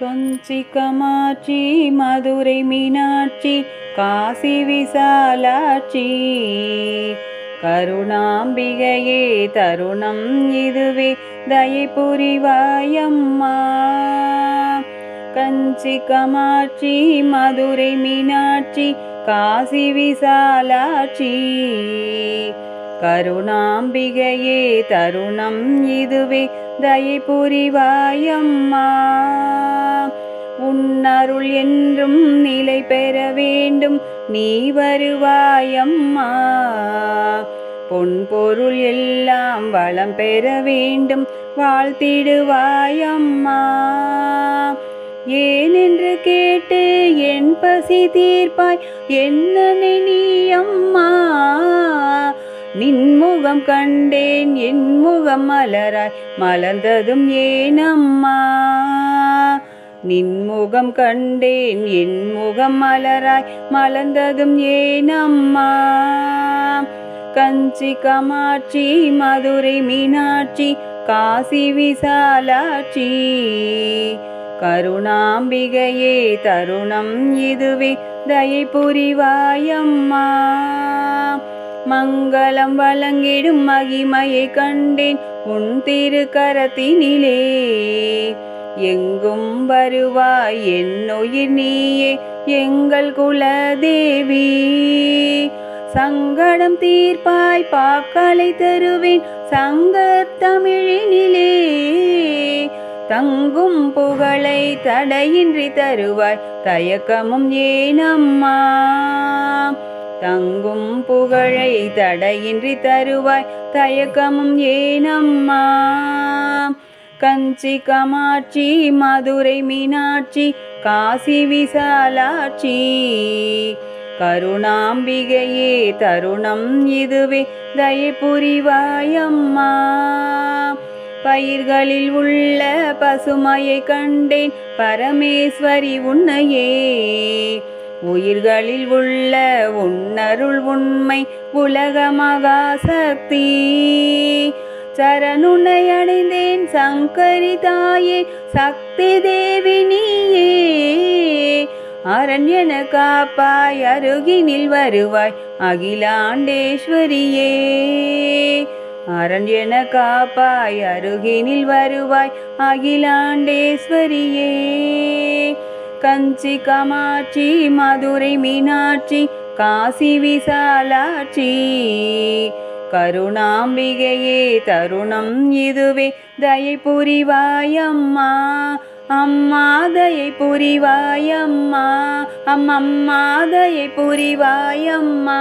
கஞ்சி கமாட்சி மதுரை மீனாட்சி காசி விசாலாட்சி. கருணாம்பிகையே தருணம் இதுவே தயை புரிவாயம்மா கஞ்சி கமாட்சி மதுரை மீனாட்சி காசி விசாலாட்சி. கருணாம்பிகையே தருணம் இதுவே. தயை புரிவாயம்மா. உன்னருள் என்றும் நிலை பெற வேண்டும். நீ வருவாயம்மா. பொன் பொருள் எல்லாம் வளம் பெற வேண்டும். வாழ்த்திடுவாயம்மா. ஏனென்று கேட்டு என் பசி தீர்ப்பாய். என்ன நீ அம்மா நின்முகம் கண்டேன் என் முகம் மலராய் மலர்ந்ததும் ஏனம்மா. நின்முகம் கண்டேன் என் முகம் மலராய் மலர்ந்ததும் ஏனம்மா. கஞ்சி கமாட்சி மதுரை மீனாட்சி காசி விசாலாட்சி. கருணாம்பிகையே தருணம் இதுவே தயை புரிவாயம்மா. மங்களம் வழங்கிடும் மகிமையை கண்டேன். உன் திருக்கரத்தினிலே எங்கும் வருவாய்? என்னுயிர் நீயே எங்கள் குலதேவி. சங்கடம் தீர்ப்பாய் பாக்களை தருவேன். சங்க தமிழினிலே தங்கும் புகழை தடையின்றி தருவாய். தயக்கமும் ஏனம்மா தங்கும் புகழை தடையின்றி தருவாய். தயக்கமும் ஏனம்மா கஞ்சி கமாட்சி மதுரை மீனாட்சி காசி விசாலாட்சி. கருணாம்பிகையே தருணம் இதுவே. தயபுரிவாயம்மா பயிர்களில் உள்ள பசுமையை கண்டேன். பரமேஸ்வரி உன்னையே. உயிர்களில் உள்ள உன்னருள் உண்மை உலக மகாசக்தி சரணுனை அடைந்தேன் சங்கரி தாயே சக்தி தேவி நீயே. அரண்யன காப்பாய் அருகினில் வருவாய் அகிலாண்டேஸ்வரியே. அரண்யன காப்பாய் அருகினில் வருவாய் அகிலாண்டேஸ்வரியே. கஞ்சி கமாட்சி மதுரை மீனாட்சி காசி விசாலாட்சி. கருணாம்பிகையே தருணம் இதுவே. தயை புரிவாயம்மா அம்மா தயை புரிவாயம்மா அம்மம்மா தயை புரிவாயம்மா.